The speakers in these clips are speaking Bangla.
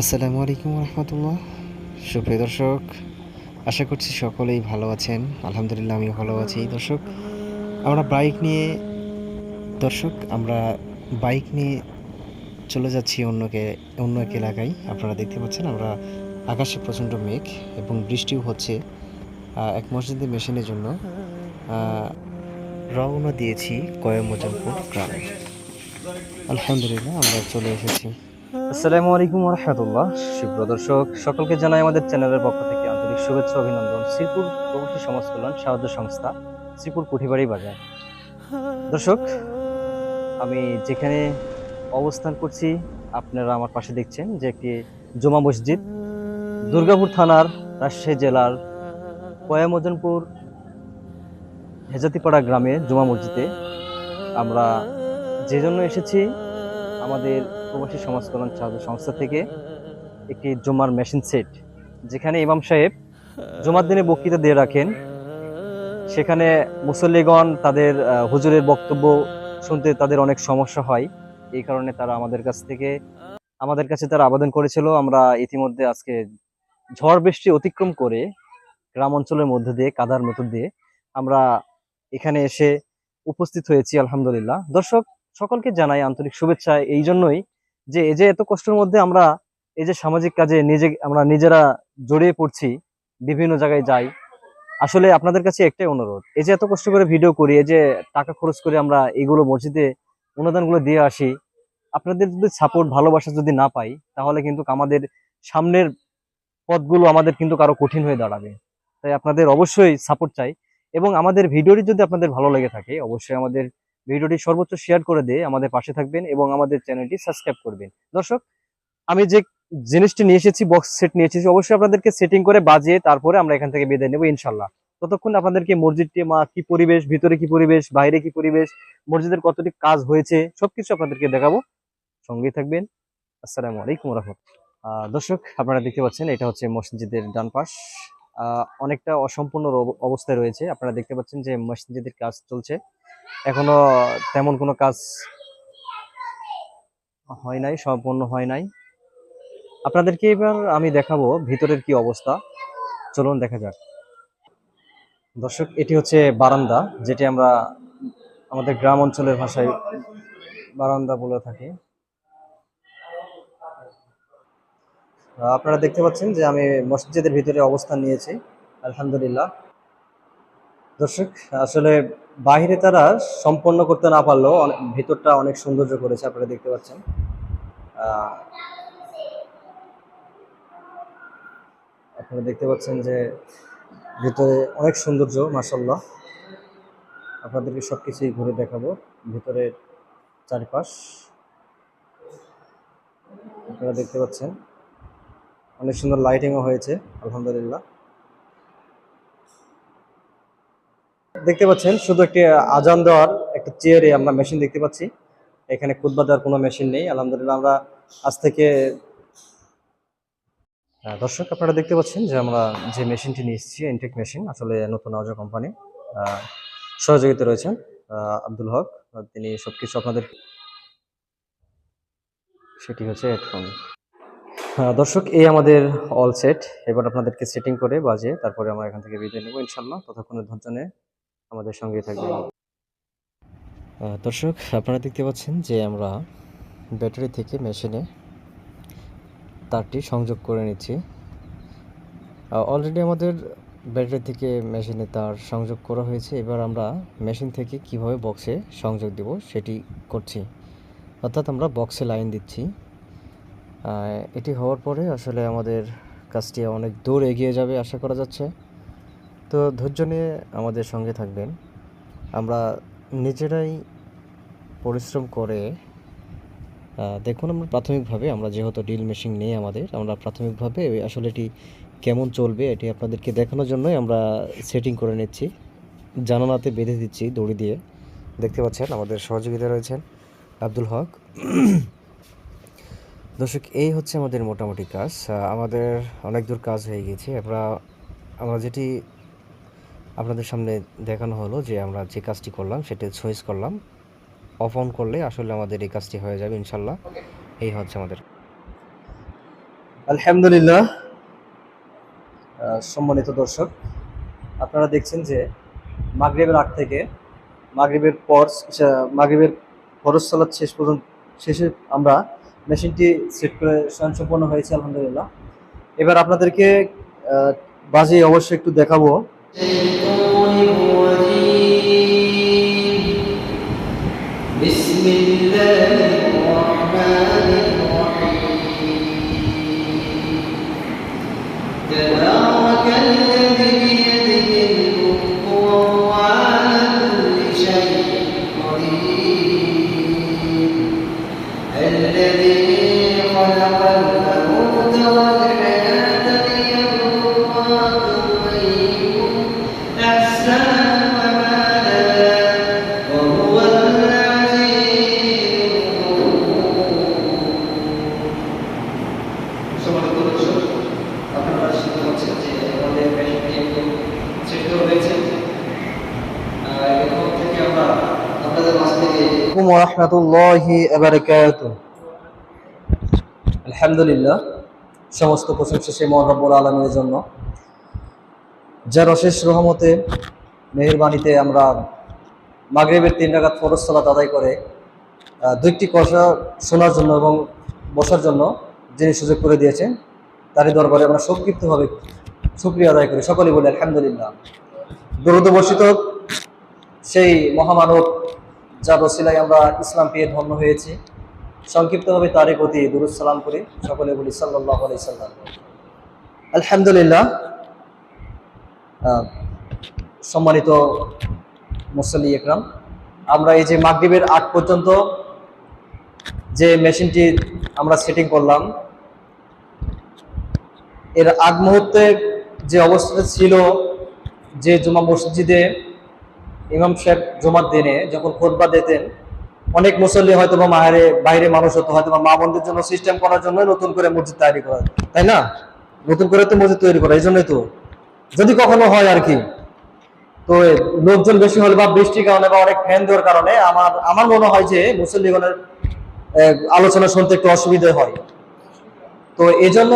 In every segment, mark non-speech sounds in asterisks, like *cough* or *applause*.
আসসালামু আলাইকুম রহমতুল্লাহ। সুপ্রিয় দর্শক, আশা করছি সকলেই ভালো আছেন। আলহামদুলিল্লাহ আমি ভালো আছি। দর্শক, আমরা বাইক নিয়ে, দর্শক, আমরা বাইক নিয়ে চলে যাচ্ছি অন্যকে অন্য এক এলাকায়। আপনারা দেখতে পাচ্ছেন, আমরা আকাশে প্রচণ্ড মেঘ এবং বৃষ্টিও হচ্ছে এক মসজিদের মেশিনের জন্য রওনা দিয়েছি কয়মজানপুর গ্রামে। আলহামদুলিল্লাহ, আমরা চলে এসেছি। আসসালামু আলাইকুম রহমতুল্লাহ সুপ্রিয় দর্শক, সকলকে জানাই আমাদের চ্যানেলের পক্ষ থেকে আন্তরিক শুভেচ্ছা, অভিনন্দন। শ্রীপুর প্রবাসী সমাজ কল্যাণ সাহায্য সংস্থা, শ্রীপুর কুঠিবাড়ি বাজার। দর্শক, আমি যেখানে অবস্থান করছি, আপনারা আমার পাশে দেখছেন যে একটি জমা মসজিদ, দুর্গাপুর থানার রাজশাহী জেলার কয়ামজনপুর হেজাতিপাড়া গ্রামে জমা মসজিদে আমরা যে জন্য এসেছি, আমাদের প্রবাসী সমাজ কল্যাণ সংস্থা থেকে একটি জুমার মেশিন সেট, যেখানে ইমাম সাহেব জুমার দিনে বক্তৃতা দিয়ে রাখেন। সেখানে মুসল্লিগণ তাদের হুজুরের বক্তব্য শুনতে তাদের অনেক সমস্যা হয়। এই কারণে তারা আমাদের কাছ থেকে, আমাদের কাছে তারা আবেদন করেছিল। আমরা ইতিমধ্যে আজকে ঝড় বৃষ্টি অতিক্রম করে গ্রাম অঞ্চলের মধ্যে দিয়ে, কাদার মতো দিয়ে আমরা এখানে এসে উপস্থিত হয়েছি, আলহামদুলিল্লাহ। দর্শক, সকলকে জানাই আন্তরিক শুভেচ্ছা। এই জন্যই যে এই যে এত কষ্টের মধ্যে আমরা এই যে সামাজিক কাজে নিজে আমরা নিজেরা জড়িয়ে পড়ছি, বিভিন্ন জায়গায় যাই, আসলে আপনাদের কাছে একটাই অনুরোধ। এই যে এত কষ্ট করে ভিডিও করি, এই যে টাকা খরচ করে আমরা এইগুলো মসজিদে অনুদানগুলো দিয়ে আসি, আপনাদের যদি সাপোর্ট ভালোবাসা যদি না পাই, তাহলে কিন্তু আমাদের সামনের পথগুলো আমাদের কিন্তু কারও কঠিন হয়ে দাঁড়াবে। তাই আপনাদের অবশ্যই সাপোর্ট চাই এবং আমাদের ভিডিওটি যদি আপনাদের ভালো লেগে থাকে, অবশ্যই আমাদের ভিডিওটি সর্বোচ্চ শেয়ার করে দিয়ে আমাদের পাশে থাকবেন এবং আমাদের চ্যানেলটি সাবস্ক্রাইব করবেন। দর্শক, আমি যে জিনিসটি নিয়ে এসেছি বক্স সেট নিয়ে এসেছি, অবশ্যই আপনাদেরকে সেটিং করে বাজিয়ে তারপরে আমরা এখান থেকে বিদায় নেব ইনশাল্লাহ ততক্ষণ আপনাদেরকে মসজিদটি, মা, কি পরিবেশ, ভিতরে কি পরিবেশ, বাইরে কি পরিবেশ, মসজিদের কতটি কাজ হয়েছে, সবকিছু আপনাদেরকে দেখাবো। সঙ্গেই থাকবেন। আসসালামু আলাইকুম রহমতুল্লাহ দর্শক, আপনারা দেখতে পাচ্ছেন, এটা হচ্ছে মসজিদের ডান পাশ। অনেকটা অসম্পূর্ণ অব- অবস্থায় রয়েছে। আপনারা দেখতে পাচ্ছেন যে মসজিদের কাজ চলছে। এখনও তেমন কোনো কাজ হয় নাই সম্পূর্ণ হয় নাই। আপনাদেরকে এবার আমি দেখাবো ভিতরের কি অবস্থা। চলুন দেখা যাক। দর্শক, এটি হচ্ছে বারান্দা, যেটি আমরা আমাদের গ্রাম অঞ্চলের ভাষায় বারান্দা বলে থাকি। আপনারা দেখতে পাচ্ছেন যে আমি মসজিদের ভিতরে অবস্থান নিয়েছি, আলহামদুলিল্লাহ। দর্শক, আসলে বাইরে তারা সম্পন্ন করতে না পারলেও ভিতরটা অনেক সৌন্দর্য করেছে আপনারা দেখতে পাচ্ছেন। আপনারা দেখতে পাচ্ছেন যে ভেতরে অনেক সৌন্দর্য মাসাল্লাহ আপনাদেরকে সব কিছুই ঘুরে দেখাবো ভিতরের চারিপাশ। আপনারা দেখতে পাচ্ছেন, অনেক সুন্দর লাইটিংও হয়েছে, আলহামদুলিল্লাহ। দেখতে পাচ্ছেন, শুধু একটি আজান দেওয়ার একটা চেয়ারে আমরা মেশিন দেখতে পাচ্ছি। এখানে খুদবা দেওয়ার কোনো মেশিন নেই, আলহামদুলিল্লাহ আমরা আজ থেকে দর্শক আপনারা দেখতে পাচ্ছেন যে আমরা যে মেশিনটি নিয়ে এসেছি ইনটেক মেশিন, আসলে নতুন আওজা কোম্পানি সহযোগিতা রয়েছেন আব্দুল হক, তিনি সবকিছু আপনাদের সেটি হচ্ছে হেডফোন। দর্শক, এই আমাদের অল সেট। এবার আপনাদেরকে সেটিং করে বাজে তারপরে আমরা এখান থেকে বিদায় নেব ইনশাল্লাহ ততক্ষণের ধৈর্য নিয়ে আমাদের সঙ্গে থাকবে। দর্শক আপনারা দেখতে পাচ্ছেন যে আমরা ব্যাটারি থেকে মেশিনে তারটি সংযোগ করে নিচ্ছি। অলরেডি আমাদের ব্যাটারি থেকে মেশিনে তার সংযোগ করা হয়েছে। এবার আমরা মেশিন থেকে কীভাবে বক্সে সংযোগ দেব সেটি করছি। অর্থাৎ আমরা বক্সে লাইন দিচ্ছি। এটি হওয়ার পরে আসলে আমাদের কাজটি অনেক দূর এগিয়ে যাবে আশা করা যাচ্ছে। তো ধৈর্য নিয়ে আমাদের সঙ্গে থাকবেন। আমরা নিজেরাই পরিশ্রম করে দেখুন আমরা প্রাথমিকভাবে আমরা যেহেতু ড্রিল মেশিন নেই আমাদের, আমরা প্রাথমিকভাবে আসলে এটি কেমন চলবে এটি আপনাদেরকে দেখানোর জন্যই আমরা সেটিং করে নিচ্ছি। জানালাতে বেঁধে দিচ্ছি দড়ি দিয়ে। দেখতে পাচ্ছেন আমাদের সহযোগিতা রয়েছেন আব্দুল হক। দর্শক, এই হচ্ছে আমাদের মোটামুটি কাজ। আমাদের অনেক দূর কাজ হয়ে গেছে আমরা আমরা যেটি আপনাদের সামনে দেখানো হলো যে আমরা যে কাজটি করলাম সেটা সুইচ করলাম। অফ অন করলে আসলে আমাদের এই কাজটি হয়ে যাবে ইনশাল্লাহ এই হচ্ছে আমাদের। আলহামদুলিল্লাহ। সম্মানিত দর্শক, আপনারা দেখছেন যে মাগরিবের আগ থেকে, মাগরিবের পর মাগরিবের ফরজ সালাত শেষ পর্যন্ত, শেষে আমরা মেশিনটি সেট করে স্বয়ংসম্পন্ন হয়েছে, আলহামদুলিল্লাহ। এবার আপনাদেরকে বাজে অবশ্যই একটু দেখাবো Thank. রহমতুল্লাহি আলহামদুলিল্লাহ, সমস্ত প্রশংসা সেই মহান রব্বুল আলমীর জন্য। যার অশেষ রহমতে, মেহেরবানিতে আমরা মাগরিবের তিন রাকাত ফরজ আদায় করে দুইটি কথা শোনার জন্য এবং বসার জন্য যিনি সুযোগ করে দিয়েছেন, তারই দরবারে আমরা সংক্ষিপ্তভাবে সুক্রিয়া আদায় করি। সকলেই বলি আলহামদুলিল্লাহ। দরুদ সেই মহামানব যার রসিলায় আমরা ইসলাম পেয়ে ধন্য হয়েছি। সংক্ষিপ্তভাবে তারই প্রতি সালাম করি। সকলে বলি সাল্লাহ সাল্লাম। আলহামদুলিল্লাহ সম্মানিত মুসল্লি একরাম, আমরা এই যে মাগরিবের আগ পর্যন্ত যে মেশিনটি আমরা সেটিং করলাম, এর আগ মুহূর্তে যে অবস্থাটা ছিল যে জুমা মসজিদে ইমাম সাহেব জমার দিনে যখন খোদবা দিতেন, অনেক মুসল্লি হয়তো বা মায়ের বাইরে মানুষ হতো হয়তো বা মা বোনদের জন্য সিস্টেম করার জন্য নতুন করে মসজিদ তৈরি করা তাই না? নতুন করে তো মসজিদ তৈরি করা, এই জন্যই তো। যদি কখনো হয় আর কি। তো লোকজন বেশি হলে বা বৃষ্টির কারণে বা অনেক ফ্যান দেওয়ার কারণে আমার আমার মনে হয় যে মুসল্লিগণের আলোচনা শুনতে একটু অসুবিধা হয়। তো এই জন্য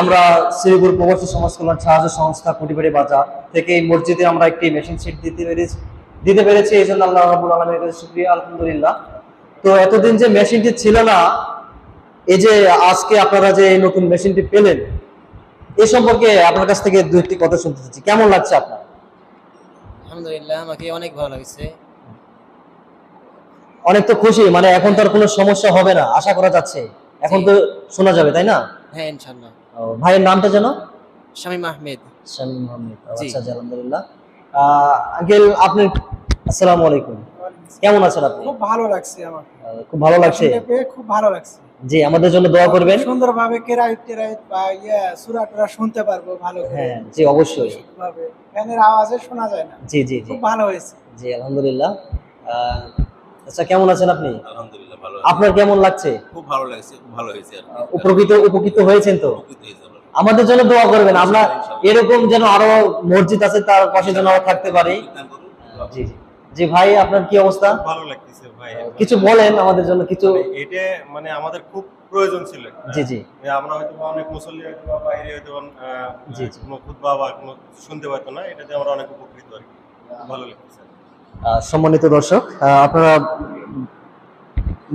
আমরা শ্রীপুর প্রবাসী সমাজ কল্যাণ সাহায্য সংস্থা কুটিবাড়ি বাজার থেকে এই মসজিদে আমরা একটি মেশিন সিট দিতে পেরেছি। দিতে পেরেছি এই জন্য আল্লাহ রাবুল আলমের কাছে শুক্রিয়া আলহামদুলিল্লাহ। তো এতদিন যে মেশিনটি ছিল না এই যে আজকে আপনারা যে এই নতুন মেশিনটি পেলেন এই সম্পর্কে আপনার কাছ থেকে দু একটি কথা শুনতে চাচ্ছি। কেমন লাগছে আপনার? আলহামদুলিল্লাহ আমাকে অনেক ভালো লাগছে। অনেক তো খুশি মানে এখন তো আর কোনো সমস্যা হবে না আশা করা যাচ্ছে। এখন তো শোনা যাবে তাই না? হ্যাঁ ভাইয়ের নামটা যেন? শামীম আহমেদ। শামীম আচ্ছা আলহামদুলিল্লাহ। আঙ্কেল আপনি আসসালামু আলাইকুম। কেমন আছেন আপনি? খুব ভালো লাগছে আমার খুব ভালো লাগছে? খুব ভালো লাগছে। জি আমাদের জন্য দোয়া করবেন। সুন্দরভাবে কেরাইত বা ইয়ে সুরা টুরা শুনতে পারব ভালো হ্যাঁ জি অবশ্যই। ভাবে ফ্যানের আওয়াজে শোনা যায় না। জি জি জি। খুব ভালো হয়েছে। জি আলহামদুলিল্লাহ। আচ্ছা কেমন আছেন আপনি? আলহামদুলিল্লাহ ভালো আপনার কেমন লাগছে? খুব ভালো লাগছে খুব ভালো হয়েছে আর উপকৃত উপকৃত হয়েছেন তো। আমাদের জন্য দোয়া করবেন। আমরা এরকম যেন আরও মসজিদ আছে তার পাশে যেন আমরা থাকতে পারি। জি জি। জি ভাই আপনার কি অবস্থা? ভালো লাগতেছে ভাই। কিছু বলেন আমাদের জন্য কিছু মানে এটা মানে আমাদের খুব প্রয়োজন ছিল জি জি। আমরা হয়তো অনেক মুসল্লি হয়তো বাইরে হয়তো জি, জি। কোনো খুতবা বা কোনো শুনতে পারতো না এটাতে আমরা অনেক উপকৃত আর কি। ভালো লাগতেছে। সম্মানিত দর্শক আপনারা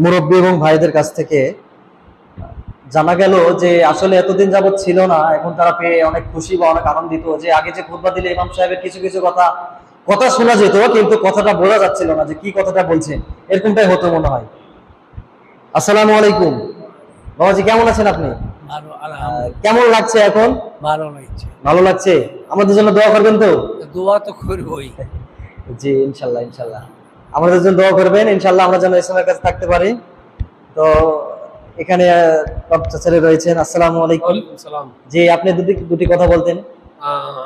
মুরব্বী এবং ভাইদের কাছ থেকে জানা গেল যে আসলে এতদিন যাবত ছিল না এখন তারা পেয়ে অনেক খুশি বা অনেক আনন্দিত যে আগে যে খুতবা দিলে ইমাম সাহেবের কিছু কিছু কথা কথা শোনা যেত কিন্তু কথাটা বোঝা যাচ্ছিল না যে কি কথাটা বলছে। এরকমটাই হতো মনে হয়। আসসালামু আলাইকুম। বাবাজি কেমন আছেন আপনি? কেমন লাগছে এখন? ভালো লাগছে। ভালো লাগছে? আমাদের জন্য দোয়া করবেন তো? দোয়া তো করবই। *laughs* জি ইনশাল্লাহ ইনশাল্লাহ। আমাদের জন্য দোয়া করবেন ইনশাল্লাহ আমরা যেন ইসলামের কাছে থাকতে পারি। তো এখানে ছেলে রয়েছেন। আসসালামু আলাইকুম। জি আপনি দুটি দুটি কথা বলতেন।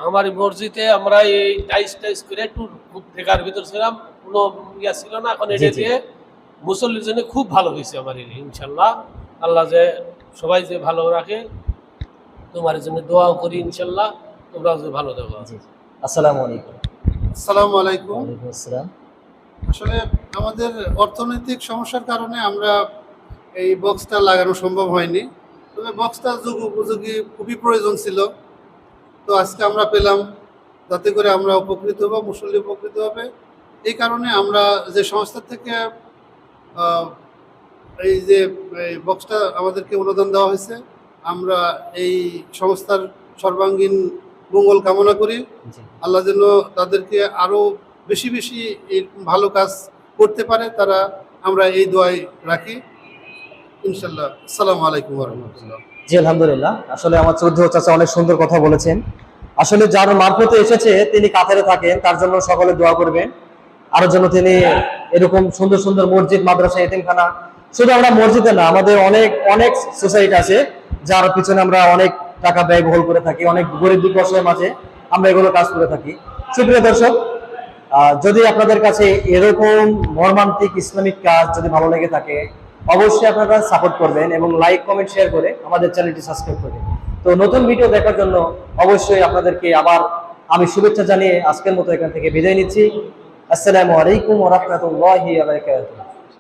আমার এই মসজিদে আমরা এই টাইস টাইস করে একটু খুব ঠেকার ভিতর ছিলাম কোনো ইয়া ছিল না এখন এটা দিয়ে মুসল্লির জন্য খুব ভালো হয়েছে আমার এই ইনশাল্লাহ। আল্লাহ যে সবাই যে ভালো রাখে তোমার জন্য দোয়াও করি ইনশাল্লাহ। তোমরাও যে ভালো জি আসসালামু আলাইকুম। আসসালামু আলাইকুম। আসসালাম। আসলে আমাদের অর্থনৈতিক সমস্যার কারণে আমরা এই বক্সটা লাগানো সম্ভব হয়নি। তবে বক্সটা যুগ উপযোগী খুবই প্রয়োজন ছিল। তো আজকে আমরা পেলাম যাতে করে আমরা উপকৃত হব মুসল্লি উপকৃত হবে। এই কারণে আমরা যে সংস্থা থেকে এই যে বক্সটা আমাদেরকে অনুদান দেওয়া হয়েছে আমরা এই সংস্থার সর্বাঙ্গীন মঙ্গল কামনা করি। আল্লাহ যেন তাদেরকে আরও বেশি বেশি ভালো কাজ করতে পারে তারা আমরা এই দোয়াই রাখি। ইনশাল্লাহ আলাইকুম জি আসলে আমার চাচা অনেক সুন্দর কথা বলেছেন। আসলে যার এসেছে, তিনি কাতারে থাকেন, তার জন্য সকলে দোয়া করবেন। আরও জন্য তিনি এরকম সুন্দর সুন্দর মসজিদ শুধু আমরা মসজিদে না, আমাদের অনেক অনেক আছে, যার পিছনে আমরা অনেক টাকা ব্যয়বহুল করে থাকি, অনেক গরিব অসহায় মাঝে আমরা এগুলো কাজ করে থাকি। সুপ্রিয় দর্শক যদি আপনাদের কাছে এরকম মর্মান্তিক ইসলামিক কাজ যদি ভালো লেগে থাকে অবশ্যই আপনারা সাপোর্ট করবেন এবং লাইক কমেন্ট শেয়ার করে আমাদের চ্যানেলটি সাবস্ক্রাইব করবেন তো নতুন ভিডিও দেখার জন্য অবশ্যই আপনাদেরকে আবার আমি শুভেচ্ছা জানিয়ে আজকের মতো এখান থেকে বিদায় নিচ্ছি। আসসালামু আলাইকুম ওরহমতুল্লাহ বারাকাতুহু।